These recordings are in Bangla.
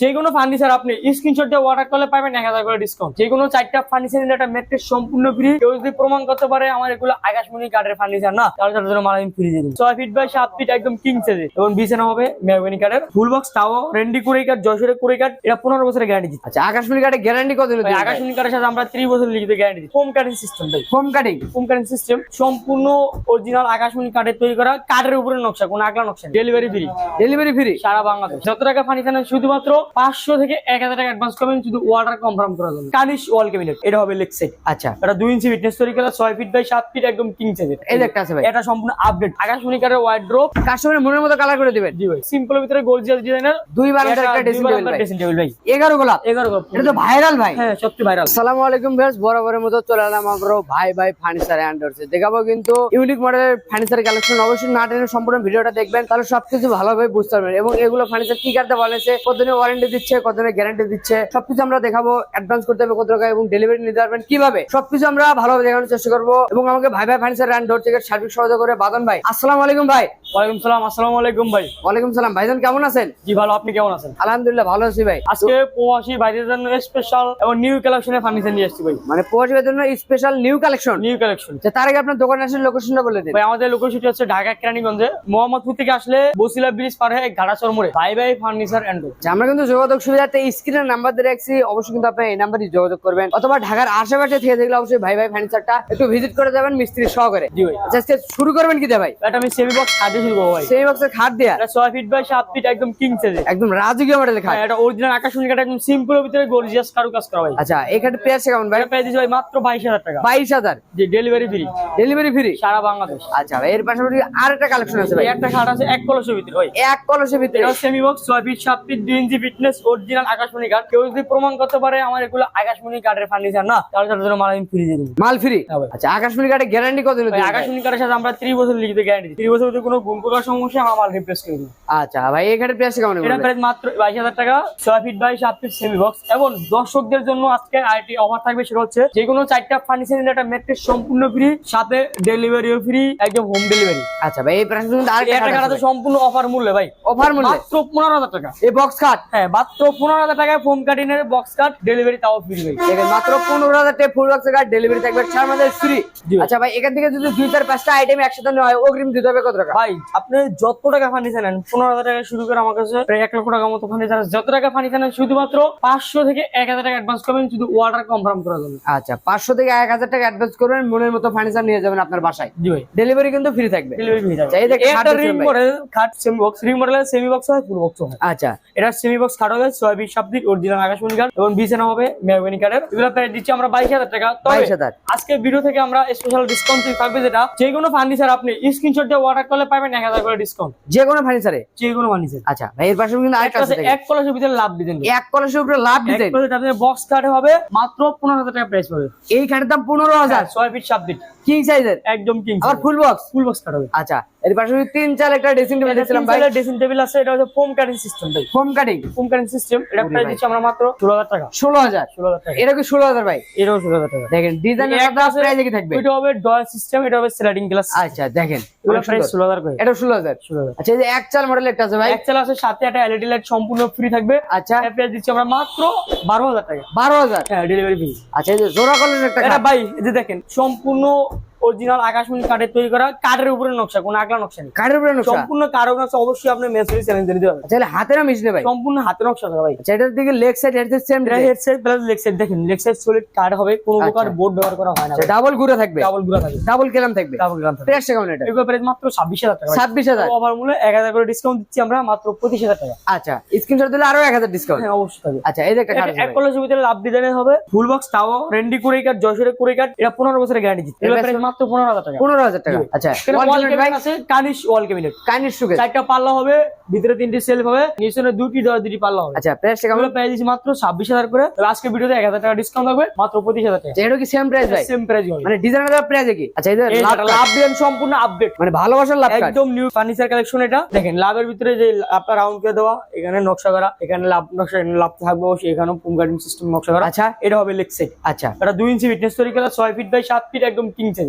যে কোনো ফার্নিচার আপনি স্ক্রিনশট দিয়ে অর্ডার করলে পাবেন এক হাজার করে ডিসকাউন্ট যে কোনো চারটা ফার্নিচার নিলে একটা ম্যাট্রেস সম্পূর্ণ ফ্রি কেউ যদি প্রমাণ করতে পারে আমার এগুলো আকাশমণি কাঠের ফার্নিচার না? তাহলে তার জন্য মালা ফ্রি দিয়ে দিন। ছয় ফিট বাই সাত ফিট একদম কিং সাইজে এবং বিছানা হবে মেহগনি কাঠের ফুল বক্স তাও রেন্ডি কুড়ি কাঠ যশোরের কুড়ি কাঠ এটা পনেরো বছরের গ্যারান্টি দিচ্ছে। আচ্ছা আকাশমণি কাঠে গ্যারান্টি কত আকাশমণি কাঠের সাথে আমরা ত্রিশ বছর লিখিত গ্যারান্টি দিই home cutting system home cutting home cutting system সম্পূর্ণ অরিজিনাল আকাশমণি কাঠের তৈরি করা। কাঠের উপরে নকশা কোনো আগলা নকশা ডেলিভারি ফ্রি ডেলিভারি ফ্রি সারা বাংলাদেশ। যত টাকা ফার্নিচার শুধুমাত্র পাঁচশো থেকে এক হাজার টাকা অ্যাডভান্স করবেন শুধু অর্ডার কনফার্ম করার জন্য। কানিশ ওয়াল ক্যাবিনেট এটা হবে লেগ সেট আচ্ছা। এটা দুই ইঞ্চি ফিটনেস তৈরি করা ছয় ফিট বাই সাত ফিট একদম কিং সাইজের এই একটা আছে ভাই। এটা সম্পূর্ণ আপডেট আকাশমণি কাঠের ওয়াইড্রোপ কাস্টমারের মনের মতো কালার করে দিবেন। জি ভাই সিম্পলের ভিতরে গোলজিয়াস ডিজাইনের দুই বারান্দার একটা ড্রেসিং টেবিল ভাই। ড্রেসিং টেবিল ভাই। এগারো গোলাপ। এগারো গো এটা তো ভাইরাল ভাই। হ্যাঁ সত্যি ভাইরাল আসসালামু আলাইকুম ভিউয়ার্স বরাবরের মতো চলে এলাম আমরা ভাই ভাই ফার্নিচার এন্ড ডোরসে দেখাবো কিন্তু ইউনিক মডেলের ফার্নিচার কালেকশন অবশ্যই না টেনে সম্পূর্ণ ভিডিওটা দেখবেন তাহলে সবকিছু ভালোভাবে বুঝতে পারবেন। এবং এগুলো ফার্নিচার কি কাটতে বলেছে কতদিনের ওয়ারেন্টি দিচ্ছে কতদিনের গ্যারান্টি দিচ্ছে, সবকিছু আমরা দেখাবো অ্যাডভান্স করতে হবে কত টাকা এবং ডেলিভারি নিতে পারবেন কীভাবে। সবকিছু আমরা ভালোভাবে দেখানোর চেষ্টা করব এবং আমাকে ভাই ভাই এন্ড ডোর থেকে সার্বিক সহযোগ করে। বাদন ভাই, আসসালাম আলাইকুম ভাই। ওয়ালাইকুম সালাম আসসালামু আলাইকুম ভাই। ওয়ালাইকুম সালাম। ভাইজান কেমন আছেন? জি ভালো আপনি কেমন আছেন? আলহামদুলিল্লাহ ভালো আছি ভাই। আজকে প্রবাসী বাইরের জন্য স্পেশাল এবং নিউ কালেকশনের ফার্নিচার নিয়ে আসছি ভাই। মানে প্রবাসীদের জন্য special new collection new collection তার আগে আপনার দোকান আসলে লোকেশনটা বলে দিন। ভাই আমাদের লোকেশনটি হচ্ছে ঢাকা কেরানীগঞ্জে। মোহাম্মদপুর থেকে আসলে বসিলা ব্রিজ পার হয়ে ঘাটাচর মোড়ে। বাই বাই ফার্নিচার এন্ড আমরা কিন্তু যোগাযোগ সুবিধাতে স্ক্রিনের নাম্বার দিয়ে রাখছি। অবশ্যই কিন্তু আপনি এই নাম্বারই যোগাযোগ করবেন। অথবা ঢাকার আশেপাশে থেকে দেখলে অবশ্যই ভাই ভাই ফার্নিচারটা একটু ভিজিট করে যাবেন মিস্ত্রি সহকারে। জি ভাই। আচ্ছা শুরু করবেন কি ভাই? এটা আমি সেমি বক্স হাতে শুরু ভাই। সেই বক্সের খাট দেয়া এটা ছয় ফিট বাই সাত ফিট একদম কিং সাইজে একদম রাজকীয় মডেলের খাট এটা অরিজিনাল আকাশমণি কাটা একদম সিম্পলের ভিতরে গর্জিয়াস কারু কাজ করা ভাই। আচ্ছা এই খাটে পেয়ার কেমন ভাই? এটা পেয়ে ভাই মাত্র বাইশ হাজার টাকা। বাইশ হাজার? ডেলিভারি ফ্রি ডেলিভারি ফ্রি সারা বাংলাদেশ। আচ্ছা ভাই এর পাশাপাশি আর একটা কালেকশন আছে ভাই। একটা খাট আছে এক কলসের ভিতরে ভাই। এক কলসের ভিতরে। এটা semi box feet feet inch fitness original আকাশমণি কেউ যদি প্রমাণ করতে পারে আমার এগুলো আকাশমণি ফার্নিচার না তাহলে তার জন্য মালা ফ্রি দিয়ে দিন মাল ফ্রি হ্যাঁ আচ্ছা আকাশমণি গ্যারান্টি কত দিন আকাশমণি কাঠের সাথে আমরা ত্রিশ বছর লিখিত গ্যারান্টি ত্রিশ বছর যদি কোনো গুণ সমস্যা আমার মাল রিপ্লেস করে দিই আচ্ছা ভাই এই খাটের কেমন এটা প্রাইস মাত্র বাইশ হাজার টাকা ছয় ফিট বাই সাত ফিট সেমি বক্স এবং দর্শকদের জন্য আজকে আইটি অফার থাকবে সেটা হচ্ছে যে কোনো চারটা ফার্নিচার নিলে একটা ম্যাট্রেস সম্পূর্ণ ফ্রি সাথে ডেলিভারিও ফ্রি একদম হোম ডেলিভারি আচ্ছা ভাই এই কিন্তু একটা খাট সম্পূর্ণ অফার মূল্যে ভাই। অফার মূল্যে? মাত্র পনেরো হাজার টাকা। এই বক্স খাট হ্যাঁ মাত্র পনেরো হাজার টাকায় ফোম কাটিনের বক্স কাট ডেলিভারি তাও ফ্রি ভাই। দেখেন মাত্র পনেরো হাজার টাকা ফুল বক্সের কার্ড ডেলিভারি থাকবে ছাড় আমাদের ফ্রি আচ্ছা ভাই এখান থেকে যদি দুই চার পাঁচটা আইটেম একসাথে নেওয়া হয় অগ্রিম দিতে হবে কত টাকা? ভাই আপনি যত টাকা ফার্নিচার নেন পনেরো হাজার টাকা শুরু করে আমার কাছে প্রায় এক লক্ষ টাকা মতো ফার্নিচার যত টাকা ফার্নিচার নেন শুধুমাত্র পাঁচশো থেকে এক হাজার টাকা অ্যাডভান্স করবেন শুধু অর্ডার কনফার্ম আচ্ছা পাঁচশো থেকে এক হাজার টাকা অ্যাডভান্স করবেন মনের মতো ফার্নিচার নিয়ে যাবেন আপনার বাসায়। জি ভাই। ডেলিভারি কিন্তু ফ্রি থাকবে। ডেলিভারি ফ্রি এই যে একটা রিং মডেল খাট সেমি বক্স রিং মডেলের সেমি বক্স হয় ফুল বক্স হয়। আচ্ছা। এটা সেমি বক্স খাট হবে ছয় বিশ সাত অরিজিনাল আকাশমণি কাঠ এবং বিছানা হবে মেহগনি কাঠের এগুলো প্রায় দিচ্ছি আমরা বাইশ হাজার টাকা। বাইশ হাজার। আজকে ভিডিও থেকে আমরা স্পেশাল ডিসকাউন্ট থাকবে যেটা যে কোনো ফার্নিচার আপনি স্ক্রিনশট দিয়ে অর্ডার করলে পাবেন। এক হাজার করে ডিসকাউন্ট যে কোনো ফার্নিচারে যে কোনো ফার্নিচার আচ্ছা ভাই এর পাশে কিন্তু আরেকটা আছে এক কলসের ভিতরে লাভ দিতেন। এক কলসের উপরে লাভ ডিজাইন বক্স কাটে হবে মাত্র পনেরো হাজার টাকা প্রাইস পাবে এই খাটের দাম পনেরো হাজার। ছয় ফিট সাত ফিট কিং সাইজের একদম কিং আর full box full box cut হবে। আচ্ছা এর তিন চার একটা ড্রেসিং টেবিল দেখছিলাম ভাই। ড্রেসিং টেবিল আছে এটা হচ্ছে ফোম কাটিং সিস্টেম ভাই। Foam cutting foam cutting system এটা প্রাইস দিচ্ছি আমরা মাত্র ষোলো হাজার টাকা। ষোলো হাজার? ষোলো হাজার টাকা। এটা কি ষোলো হাজার ভাই? এটাও ষোলো হাজার টাকা। দেখেন ডিজাইন একটা আছে, প্রাইস কি থাকবে। ওইটা হবে ডয়াল সিস্টেম এটা হবে স্লাইডিং গ্লাস আচ্ছা দেখেন। অনেক প্রাইস সুন্দর। ষোলো হাজার করে। এটা ষোলো হাজার। আচ্ছা এই যে এক চাল মডেল একটা আছে ভাই? এক্সেল আছে সাথে একটা এলইডি লাইট সম্পূর্ণ ফ্রি থাকবে। আচ্ছা। এর প্রাইস দিচ্ছি আমরা মাত্র বারো হাজার টাকা। বারো হাজার? হ্যাঁ ডেলিভারি ফি আচ্ছা এই যে জোড়া কলের একটা এটা ভাই এই যে দেখেন সম্পূর্ণ অরিজিনাল আকাশমণি কাঠের তৈরি করা কাঠের উপরে নকশা কোনো আগলা নকশা নেই। কাঠের উপরে নকশা? সম্পূর্ণ কারও নকশা অবশ্যই আপনি মেসেজ চ্যালেঞ্জ দিতে হবে আচ্ছা এটা হাতে না মিশনে ভাই? সম্পূর্ণ হাতে নকশা করা ভাই। আচ্ছা এটার দিকে লেগ সাইড হেড সেম এটা head side plus leg side দেখেন লেগ সাইড সলিড কাঠ হবে কোনো প্রকার আচ্ছা। বোর্ড ব্যবহার করা হয় না ডাবল ঘুরে থাকবে? ডাবলগুলা থাকে ডাবল কেলাম থাকবে? ডাবল গ্রাম থাকে প্রাইস কেমন এটা এগুলো প্রাইস মাত্র ছাব্বিশ হাজার টাকা ছাব্বিশ হাজার? ওভার মূল্যে এক হাজার করে ডিসকাউন্ট দিচ্ছি আমরা মাত্র পঁচিশ হাজার টাকা। আচ্ছা স্ক্রিনশট দিলে আরও এক হাজার ডিসকাউন্ট হ্যাঁ অবশ্যই থাকবে। আচ্ছা এই যে একটা আছে এক ভাই। কলেজের ভিতরে লাভ ডিজাইনের হবে। ফুল বক্স তাও রেন্ডি কাঠ যশোরের কুড়ি কাঠ এটা পনেরো বছরের গ্যারান্টি দিচ্ছে এগুলো প্রাইস মাত্র টাকা। টাকা। ফার্নিচার কালেকশন এটা দেখেন লাভের ভিতরে যে রাউন্ড করে দেওয়া এখানে নকশা করা এখানে লাভ নকশা লাভ থাকবে এখানে নকশা করা। আচ্ছা। এটা হবে লেগ সেট আচ্ছা। দুই ইঞ্চি ফিটনেস তৈরি করা ফিট বাই সাত ফিট একদম কিং সাইজ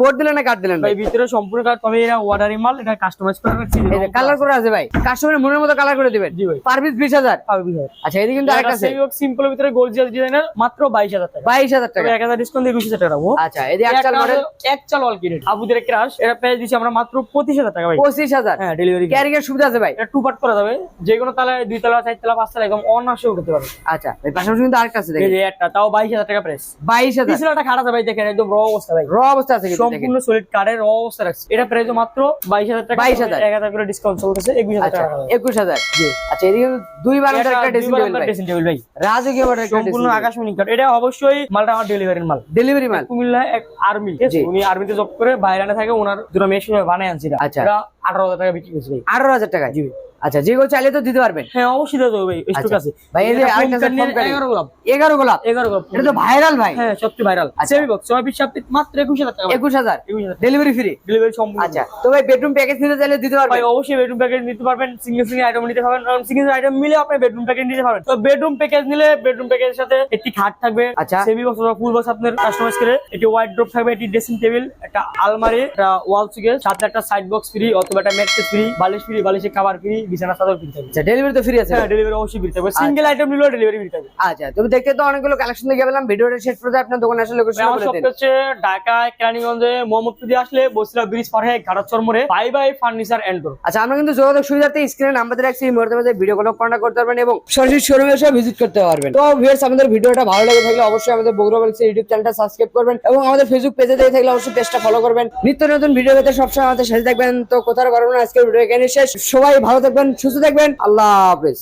বোর্ড দিলেন না কার্ড দিলেন ভাই ভিতরে সম্পূর্ণ কার তবে এটা অর্ডারি মাল এটা কাস্টমাইজ করে রাখছি এই যে কালার করে আছে ভাই। কাস্টমারের মনের মতো কালার করে দিবেন। জি ভাই। পার পিস বিশ হাজার। পাবে বিশ হাজার আচ্ছা এদিকে কিন্তু আরেকটা আছে। সিম্পলের ভিতরে গোলজিয়াস ডিজাইনের মাত্র বাইশ হাজার টাকা। বাইশ হাজার টাকা। তবে এক হাজার ডিসকাউন্ট দিয়ে একুশ হাজার টাকা রাখব আচ্ছা এদিকে এক চাল মডেল এক চাল অল কিনেট আবুদের ক্রাশ এটা পেয়ে দিচ্ছি আমরা মাত্র পঁচিশ হাজার টাকা ভাই। পঁচিশ হাজার। হ্যাঁ ডেলিভারি ক্যারিং এর সুবিধা আছে ভাই। এটা টু পার্ট করা যাবে। যে কোনো তালায় দুই তলা চার তলা পাঁচ তলা একদম অনার্সে উঠতে পারবে। আচ্ছা এই পাশাপাশি কিন্তু আরেকটা আছে এই দেখেন যে একটা তাও বাইশ হাজার টাকা প্রাইস বাইশ হাজার। পিছনেটা খারাপ ভাই দেখেন একদম র অবস্থা ভাই। র অবস্থা আছে সম্পূর্ণ সলিড কার্ডের র অবস্থা রাখছে। এটা প্রাইস মাত্র বাইশ হাজার টাকা। 22,000 এক হাজার করে ডিসকাউন্ট চলতেছে একুশ হাজার আচ্ছা টাকা 21000 জি। আচ্ছা এদিকে দুই বারান্দার একটা ড্রেসিং টেবিল ভাই। dressing table ভাই। রাজকীয় মডেল একটা সম্পূর্ণ আকাশমণি কাট এটা অবশ্যই মালটা আমার ডেলিভারির মাল। ডেলিভারি মাল? কুমিল্লা এক আর্মি। উনি আর্মিতে জব করে বাইরে থাকে ওনার দুটো মেশিন বানায় আনছি আচ্ছা। এটা আঠারো হাজার টাকা বিক্রি করছে। আঠারো হাজার টাকা জি। আচ্ছা যেগুলো চাইলে তো দিতে পারবেন। হ্যাঁ অবশ্যই দেবো ভাই স্টক আচ্ছা। আছে। ভাই, এই যে এটা আরেকটা ফোন ফোন কার্ড কার্ড। এগারো গোলাপ। এগারো গোলাপ? এগারো গোলাপ। এটা তো ভাইরাল ভাই। হ্যাঁ সবচেয়ে ভাইরাল আচ্ছা। সেমি বক্স ছয় পিস সাত মাত্র একুশ হাজার টাকা একুশ হাজার? একুশ হাজার। ডেলিভারি ফ্রি ডেলিভারি সম্পূর্ণ আচ্ছা তো ভাই বেডরুম প্যাকেজ নিতে চাইলে দিতে ভাই অবশ্যই বেডরুম প্যাকেজ নিতে পারবেন সিঙ্গেল সিঙ্গেল আইটেম নিতে পারবেন। কারণ সিঙ্গেল আইটেম মিলে আপনি বেডরুম প্যাকেজ নিতে পারবেন। তো বেডরুম প্যাকেজ নিলে বেডরুম প্যাকেজের সাথে একটি খাট থাকবে। আচ্ছা। সেমি বক্স অথবা ফুল বক্স আপনার কাস্টমাইজ করে একটি ওয়াইড ড্রপ থাকবে একটি ড্রেসিং টেবিল একটা আলমারি একটা ওয়াল সুকেস সাথে একটা সাইড বক্স ফ্রি অথবা একটা ম্যাট্রেস ফ্রি বালিশ ফ্রি বালিশের খাবার ফ্রি বিছানা চাদর ফ্রি থাকবে আচ্ছা ডেলিভারি তো ফ্রি আছে। হ্যাঁ ডেলিভারি অবশ্যই ফ্রি থাকবে। সিঙ্গেল আইটেম নিলেও ডেলিভারি ফ্রি থাকবে। আচ্ছা তুমি দেখতে তো অনেকগুলো কালেকশন দেখে পেলাম ভিডিওটা শেষ পর্যন্ত আপনার দোকানে আসলে লোকেশন আমার বলে দিন। হচ্ছে ঢাকায় কেরানীগঞ্জে মোহাম্মদপুর দিয়ে আসলে বসিলা ব্রিজ পার হয়ে ঘাটাচর মোড়ে বাই বাই ফার্নিচার এন্ড আচ্ছা আমরা কিন্তু যোগাযোগ সুবিধার্থে স্ক্রিনে নাম্বার রাখছি এই মুহূর্তে মধ্যে ভিডিও কল কন্ট্যাক্ট করতে পারবেন এবং সরাসরি শোরুমে এসে ভিজিট করতে পারবেন। তো ভিউয়ার্স আমাদের ভিডিওটা ভালো লাগে থাকলে অবশ্যই আমাদের বগুড়া বলছি ইউটিউব চ্যানেলটা সাবস্ক্রাইব করবেন এবং আমাদের ফেসবুক পেজে দেখে থাকলে অবশ্যই পেজটা ফলো করবেন। নিত্য নতুন ভিডিও পেতে সবসময় আমাদের সাথে থাকবেন। তো কোথাও করবেন না আজকের ভিডিও এখানে শেষ। সবাই ভালো থাকবেন সুস্থ থাকবেন। আল্লাহ হাফেজ।